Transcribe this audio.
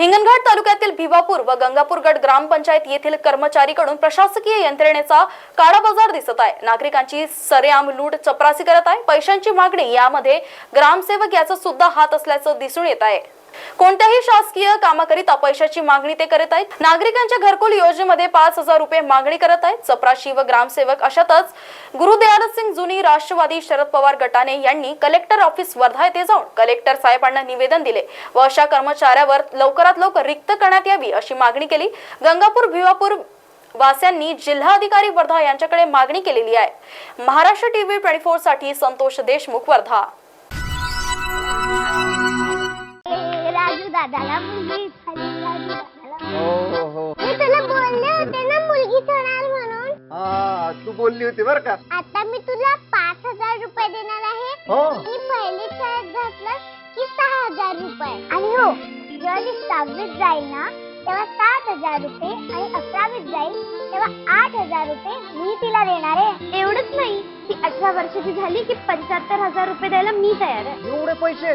हिंगणघाट तालुक्यातील भिवापूर व गंगापूरगड ग्रामपंचायत येथील कर्मचारीकडून प्रशासकीय यंत्रणेचा काळाबाजार दिसत आहे. नागरिकांची सरेआम लूट चपरासी करत आहे. पैशांची मागणी यामध्ये ग्रामसेवक याचा सुद्धा हात असल्याचं दिसून येत आहे. कोणत्याही शासकीय कामाकरिता पैशाची मागणी ते करत आहेत? नागरिकांच्या घरकुल योजनेमध्ये पाच हजार रुपये मागणी करत आहेत. चपराशी व ग्रामसेवक अशातच गुरुदयाल सिंग जुनी राष्ट्रवादी शरद पवार गटाने यांनी कलेक्टर ऑफिस वर्धा येथे जाऊन कलेक्टर साहेबांना निवेदन दिले व अशा कर्मचाऱ्यावर लवकरात लवकर रिक्त करण्यात यावी अशी मागणी केली. गंगापूर भिवापूर वास्यांनी जिल्हाधिकारी वर्धा यांच्याकडे मागणी केलेली आहे. महाराष्ट्र टीव्ही ट्वेंटी फोरसाठी संतोष देशमुख वर्धा दादाला मुलगी झाली दादाला हो हो हो. मी तुला बोलले होते ना मुलगी होणार म्हणून. हा तू बोलली होती बर का. आता मी तुला पाच हजार रुपये देणार आहे. हो. आणि पहिली शाळेत घातलं की सहा हजार रुपये. आणि हो जेव्हा ती सहावीत जाईल ना तेव्हा सात हजार रुपये आणि अकरावीत जाईल तेव्हा आठ हजार रुपये मी तिला देणार आहे. एवढंच नाही. ती अठरा वर्षाची झाली की पंच्याहत्तर हजार रुपये द्यायला मी तयार आहे. एवढे पैसे?